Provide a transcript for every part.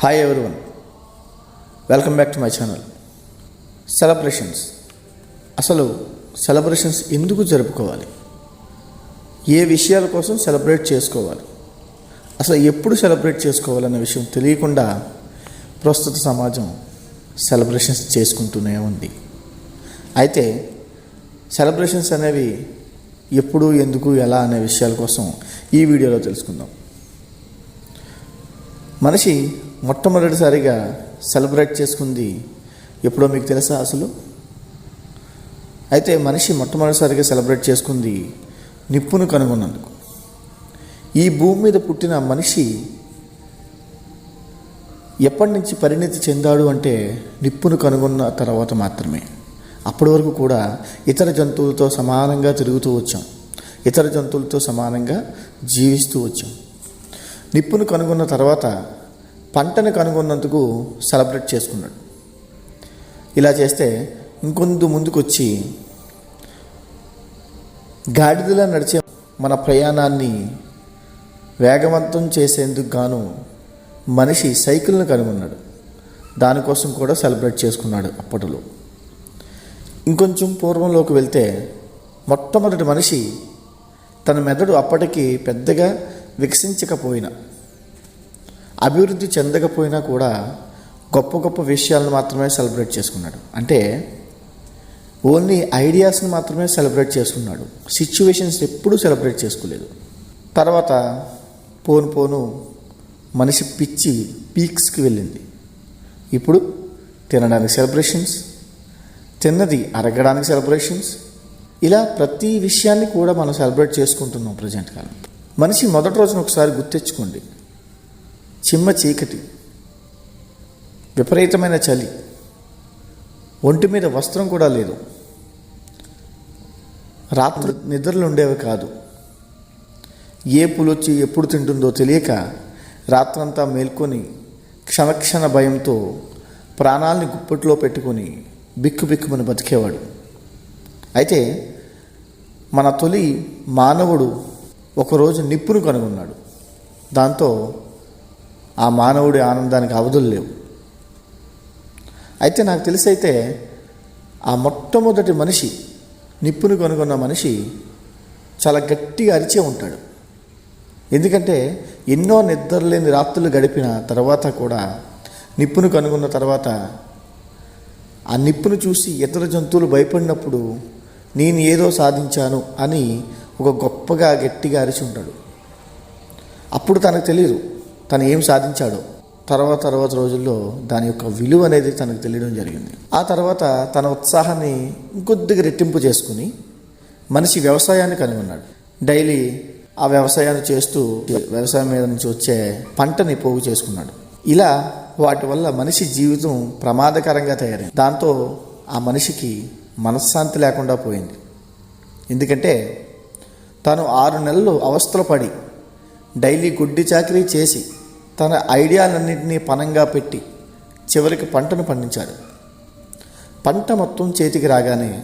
Hi everyone welcome back to my channel celebrations అసలు celebrations ఎందుకు జరుపుకోవాలి? ఏ విషయాల కోసం సెలబ్రేట్ చేసుకోవాలి? అసలు ఎప్పుడు సెలబ్రేట్ చేసుకోవాలన్న విషయం తెలియకుండా ప్రస్తుత సమాజం సెలబ్రేషన్స్ చేసుకుంటూనే ఉంది. అయితే సెలబ్రేషన్స్ అనేవి ఎప్పుడు ఎందుకు ఎలా అనే విషయాల కోసం ఈ వీడియోలో తెలుసుకుందాం. మనిషి మొట్టమొదటిసారిగా సెలబ్రేట్ చేసుకుంది ఎప్పుడో మీకు తెలుసా అసలు? అయితే మనిషి మొట్టమొదటిసారిగా సెలబ్రేట్ చేసుకుంది నిప్పును కనుగొన్నందుకు. ఈ భూమి మీద పుట్టిన మనిషి ఎప్పటి నుంచి పరిణితి చెందాడు అంటే నిప్పును కనుగొన్న తర్వాత మాత్రమే. అప్పటి వరకు కూడా ఇతర జంతువులతో సమానంగా తిరుగుతూ వచ్చాం. ఇతర జంతువులతో సమానంగా జీవిస్తూ వచ్చాం. నిప్పును కనుగొన్న తర్వాత పంటను కనుగొన్నందుకు సెలబ్రేట్ చేసుకున్నాడు. ఇలా చేస్తే ఇంకొంత ముందుకొచ్చి గాడిదలా నడిచే మన ప్రయాణాన్ని వేగవంతం చేసేందుకు గాను మనిషి సైకిల్ను కనుగొన్నాడు. దానికోసం కూడా సెలబ్రేట్ చేసుకున్నాడు అప్పటిలో. ఇంకొంచెం పూర్వంలోకి వెళ్తే మొట్టమొదటి మనిషి తన మెదడు అప్పటికి పెద్దగా వికసించకపోయినా అభివృద్ధి చెందకపోయినా కూడా గొప్ప గొప్ప విషయాలను మాత్రమే సెలబ్రేట్ చేసుకున్నాడు. అంటే ఓన్లీ ఐడియాస్ని మాత్రమే సెలబ్రేట్ చేసుకున్నాడు. సిచ్యువేషన్స్ ఎప్పుడూ సెలబ్రేట్ చేసుకోలేదు. తర్వాత పోను పోను మనిషి పిచ్చి పీక్స్కి వెళ్ళింది. ఇప్పుడు తినడానికి సెలబ్రేషన్స్ తిన్నది అరగడానికి సెలబ్రేషన్స్ ఇలా ప్రతి విషయాన్ని కూడా మనం సెలబ్రేట్ చేసుకుంటున్నాం ప్రజెంట్ కాలం. మనిషి మొదటి రోజున ఒకసారి గుర్తెచ్చుకోండి. చిమ్మ చీకటి విపరీతమైన చలి ఒంటి మీద వస్త్రం కూడా లేదు. రాత్రి నిద్రలు ఉండేవి కాదు. ఏ పులొచ్చి ఎప్పుడు తింటుందో తెలియక రాత్రంతా మేల్కొని క్షణక్షణ భయంతో ప్రాణాల్ని గుప్పట్లో పెట్టుకొని బిక్కు బిక్కుమని బతికేవాడు. అయితే మన తొలి మానవుడు ఒకరోజు నిప్పును కనుగొన్నాడు. దాంతో ఆ మానవుడి ఆనందానికి అవధులు లేవు. అయితే నాకు తెలిసైతే ఆ మొట్టమొదటి మనిషి నిప్పును కనుగొన్న మనిషి చాలా గట్టిగా అరిచే ఉంటాడు. ఎందుకంటే ఎన్నో నిద్రలేని రాత్రులు గడిపిన తర్వాత కూడా నిప్పును కనుగొన్న తర్వాత ఆ నిప్పును చూసి ఇతర జంతువులు భయపడినప్పుడు నేను ఏదో సాధించాను అని ఒక గొప్పగా గట్టిగా అరిచి ఉంటాడు. అప్పుడు తనకు తెలియదు తను ఏం సాధించాడో తర్వాత తర్వాత రోజుల్లో దాని యొక్క విలువ అనేది తనకు తెలియడం జరిగింది. ఆ తర్వాత తన ఉత్సాహాన్ని ఇంకొద్దిగా రెట్టింపు చేసుకుని మనిషి వ్యవసాయాన్ని కనుగొన్నాడు. డైలీ ఆ వ్యవసాయాన్ని చేస్తూ వ్యవసాయం మీద నుంచి వచ్చే పంటని పోగు చేసుకున్నాడు. ఇలా వాటి వల్ల మనిషి జీవితం ప్రమాదకరంగా తయారైంది. దాంతో ఆ మనిషికి మనశ్శాంతి లేకుండా పోయింది. ఎందుకంటే తను ఆరు నెలలు అవస్థలు పడి డైలీ గుడ్డి చాకరీ చేసి తన ఐడియాలన్నింటినీ పనంగా పెట్టి చివరికి పంటను పండించాడు. పంట మొత్తం చేతికి రాగానే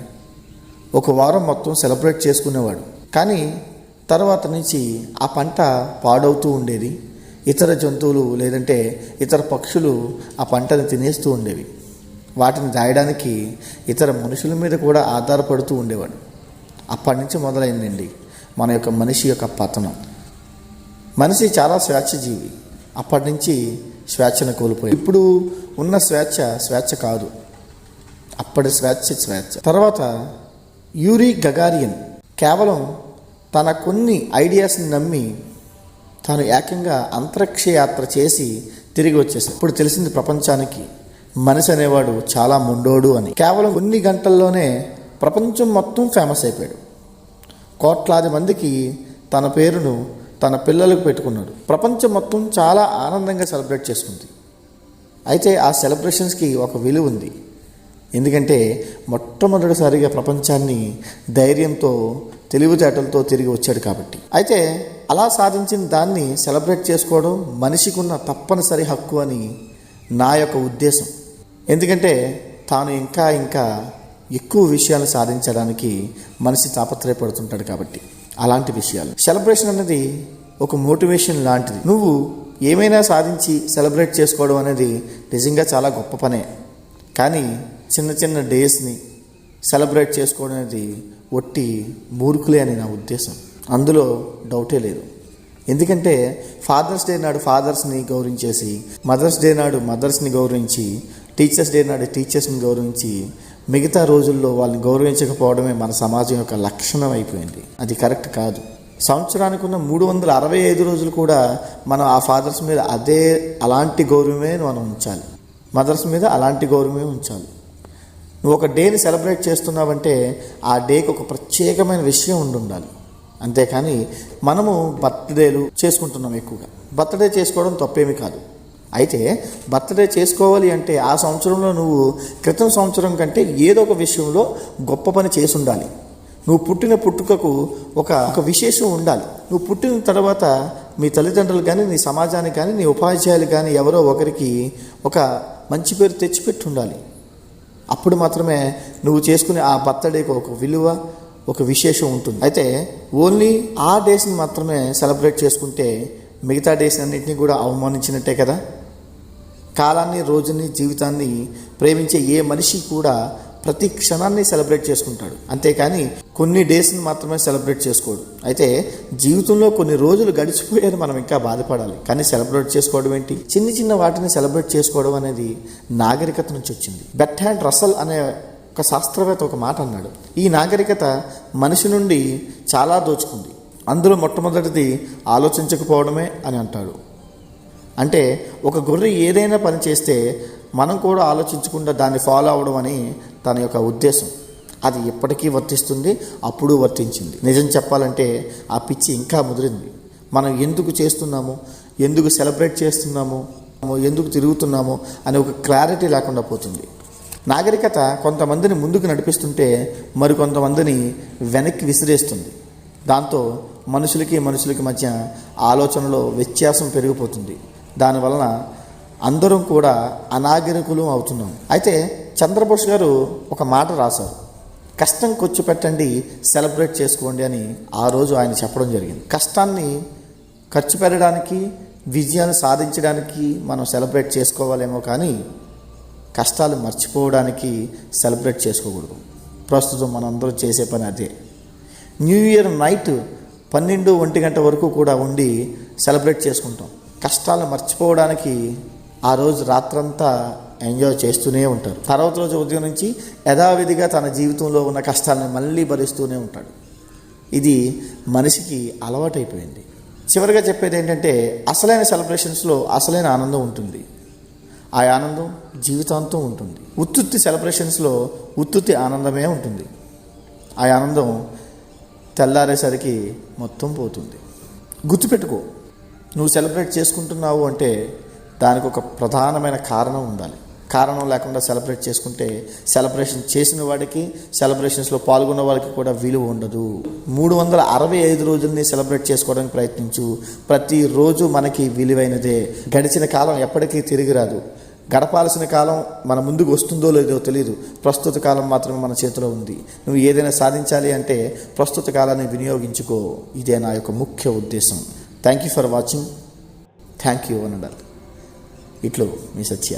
ఒక వారం మొత్తం సెలబ్రేట్ చేసుకునేవాడు. కానీ తర్వాత నుంచి ఆ పంట పాడవుతూ ఉండేది. ఇతర జంతువులు లేదంటే ఇతర పక్షులు ఆ పంటను తినేస్తూ ఉండేవి. వాటిని దాయడానికి ఇతర మనుషుల మీద కూడా ఆధారపడుతూ ఉండేవాడు. అప్పటి నుంచి మొదలైందండి మన యొక్క మనిషి యొక్క పతనం. మనిషి చాలా స్వేచ్ఛజీవి. అప్పటి నుంచి స్వేచ్ఛను కోల్పోయి ఇప్పుడు ఉన్న స్వేచ్ఛ స్వేచ్ఛ కాదు. అప్పటి స్వేచ్ఛ స్వేచ్ఛ. తర్వాత యూరి గగారియన్ కేవలం తన కొన్ని ఐడియాస్ని నమ్మి తాను ఏకంగా అంతరిక్ష యాత్ర చేసి తిరిగి వచ్చేసాడు. ఇప్పుడు తెలిసింది ప్రపంచానికి మనిషి అనేవాడు చాలా మొండోడు అని. కేవలం కొన్ని గంటల్లోనే ప్రపంచం మొత్తం ఫేమస్ అయిపోయాడు. కోట్లాది మందికి తన పేరును తన పిల్లలకు పెట్టుకున్నాడు. ప్రపంచం మొత్తం చాలా ఆనందంగా సెలబ్రేట్ చేసుకుంది. అయితే ఆ సెలబ్రేషన్స్కి ఒక విలువ ఉంది. ఎందుకంటే మొట్టమొదటిసారిగా ప్రపంచాన్ని ధైర్యంతో తెలివితేటలతో తిరిగి వచ్చాడు కాబట్టి. అయితే అలా సాధించిన దాన్ని సెలబ్రేట్ చేసుకోవడం మనిషికి ఉన్న తప్పనిసరి హక్కు అని నా యొక్క ఉద్దేశం. ఎందుకంటే తాను ఇంకా ఇంకా ఎక్కువ విషయాలు సాధించడానికి మనిషి తాపత్రయపడుతుంటాడు కాబట్టి. అలాంటి విషయాలు. సెలబ్రేషన్ అనేది ఒక మోటివేషన్ లాంటిది. నువ్వు ఏమైనా సాధించి సెలబ్రేట్ చేసుకోవడం అనేది నిజంగా చాలా గొప్ప పనే. కానీ చిన్న చిన్న డేస్ని సెలబ్రేట్ చేసుకోవడం అనేది ఒట్టి మూర్ఖులే అని నా ఉద్దేశం. అందులో డౌటే లేదు. ఎందుకంటే ఫాదర్స్ డే నాడు ఫాదర్స్ని గౌరవించేసి మదర్స్ డే నాడు మదర్స్ని గౌరవించి టీచర్స్ డే నాడు టీచర్స్ని గౌరవించి మిగతా రోజుల్లో వాళ్ళని గౌరవించకపోవడమే మన సమాజం యొక్క లక్షణం అయిపోయింది అది కరెక్ట్ కాదు. సంవత్సరానికి ఉన్న మూడు వందల అరవై ఐదు రోజులు కూడా మనం ఆ ఫాదర్స్ మీద అదే అలాంటి గౌరవమే మనం ఉంచాలి. మదర్స్ మీద అలాంటి గౌరవమే ఉంచాలి. నువ్వు ఒక డేని సెలబ్రేట్ చేస్తున్నావంటే ఆ డేకి ఒక ప్రత్యేకమైన విషయం ఉండి ఉండాలి అంతేకాని మనము బర్త్డేలు చేసుకుంటున్నాం ఎక్కువగా. బర్త్డే చేసుకోవడం తప్పేమీ కాదు. అయితే బర్త్డే చేసుకోవాలి అంటే ఆ సంవత్సరంలో నువ్వు క్రితం సంవత్సరం కంటే ఏదో ఒక విషయంలో గొప్ప పని చేసి ఉండాలి. నువ్వు పుట్టిన పుట్టుకకు ఒక ఒక విశేషం ఉండాలి. నువ్వు పుట్టిన తర్వాత మీ తల్లిదండ్రులు కానీ నీ సమాజానికి కానీ నీ ఉపాధ్యాయులు కానీ ఎవరో ఒకరికి ఒక మంచి పేరు తెచ్చిపెట్టి ఉండాలి. అప్పుడు మాత్రమే నువ్వు చేసుకునే ఆ బర్త్డేకి ఒక విలువ ఒక విశేషం ఉంటుంది. అయితే ఓన్లీ ఆ డేస్ని మాత్రమే సెలబ్రేట్ చేసుకుంటే మిగతా డేస్ అన్నింటినీ కూడా అవమానించినట్టే కదా? కాలాన్ని రోజుని జీవితాన్ని ప్రేమించే ఏ మనిషి కూడా ప్రతి క్షణాన్ని సెలబ్రేట్ చేసుకుంటాడు. అంతేకాని కొన్ని డేస్ని మాత్రమే సెలబ్రేట్ చేసుకోడు. అయితే జీవితంలో కొన్ని రోజులు గడిచిపోయారు మనం ఇంకా బాధపడాలి. కానీ సెలబ్రేట్ చేసుకోవడం ఏంటి? చిన్న చిన్న వాటిని సెలబ్రేట్ చేసుకోవడం అనేది నాగరికత నుంచి వచ్చింది. బెట్ హ్యాండ్ రసల్ అనే ఒక శాస్త్రవేత్త ఒక మాట అన్నాడు. ఈ నాగరికత మనిషి నుండి చాలా దోచుకుంది. అందులో మొట్టమొదటిది ఆలోచించకపోవడమే అని అంటాడు. అంటే ఒక గొర్రె ఏదైనా పని చేస్తే మనం కూడా ఆలోచించకుండా దాన్ని ఫాలో అవడం అని తన యొక్క ఉద్దేశం. అది ఎప్పటికీ వర్తిస్తుంది అప్పుడు వర్తించింది. నిజం చెప్పాలంటే ఆ పిచ్చి ఇంకా ముదిరింది. మనం ఎందుకు చేస్తున్నాము? ఎందుకు సెలబ్రేట్ చేస్తున్నాము? ఎందుకు తిరుగుతున్నాము? అనే ఒక క్లారిటీ లేకుండా పోతుంది. నాగరికత కొంతమందిని ముందుకు నడిపిస్తుంటే మరికొంతమందిని వెనక్కి విసిరేస్తుంది. దాంతో మనుషులకి మనుషులకి మధ్య ఆలోచనలో వ్యత్యాసం పెరిగిపోతుంది. దానివలన అందరం కూడా అనాగరికులు అవుతున్నాం. అయితే చంద్రబోస్ గారు ఒక మాట రాశారు. కష్టం ఖర్చు పెట్టండి సెలబ్రేట్ చేసుకోండి అని ఆ రోజు ఆయన చెప్పడం జరిగింది. కష్టాన్ని ఖర్చు పెట్టడానికి విజయాన్ని సాధించడానికి మనం సెలబ్రేట్ చేసుకోవాలేమో కానీ కష్టాలు మర్చిపోవడానికి సెలబ్రేట్ చేసుకోకూడదు. ప్రస్తుతం మనందరం చేసే పని అదే. న్యూ ఇయర్ నైట్ పన్నెండు ఒంటి గంట వరకు కూడా ఉండి సెలబ్రేట్ చేసుకుంటాం. కష్టాలు మర్చిపోవడానికి ఆ రోజు రాత్రంతా ఎంజాయ్ చేస్తూనే ఉంటారు తర్వాత రోజు ఉదయం నుంచి యథావిధిగా తన జీవితంలో ఉన్న కష్టాలను మళ్ళీ భరిస్తూనే ఉంటాడు. ఇది మనిషికి అలవాటైపోయింది. చివరిగా చెప్పేది ఏంటంటే అసలైన సెలబ్రేషన్స్లో అసలైన ఆనందం ఉంటుంది. ఆ ఆనందం జీవితాంతం ఉంటుంది. ఉత్తుత్తి సెలబ్రేషన్స్లో ఉత్తుత్తి ఆనందమే ఉంటుంది. ఆ ఆనందం తెల్లారేసరికి మొత్తం పోతుంది. గుర్తుపెట్టుకో నువ్వు సెలబ్రేట్ చేసుకుంటున్నావు అంటే దానికి ఒక ప్రధానమైన కారణం ఉండాలి. కారణం లేకుండా సెలబ్రేట్ చేసుకుంటే సెలబ్రేషన్ చేసిన వాడికి సెలబ్రేషన్స్లో పాల్గొన్న వాడికి కూడా విలువ ఉండదు. మూడు వందల అరవై ఐదు రోజుల్ని సెలబ్రేట్ చేసుకోవడానికి ప్రయత్నించు. ప్రతిరోజు మనకి విలువైనదే. గడిచిన కాలం ఎప్పటికీ తిరిగి రాదు. గడపాల్సిన కాలం మన ముందుకు వస్తుందో లేదో తెలియదు ప్రస్తుత కాలం మాత్రమే మన చేతిలో ఉంది. నువ్వు ఏదైనా సాధించాలి అంటే ప్రస్తుత కాలాన్ని వినియోగించుకో. ఇదే నా యొక్క ముఖ్య ఉద్దేశం. Thank you for watching thank you అనడాలి ఇట్లు మీ సత్య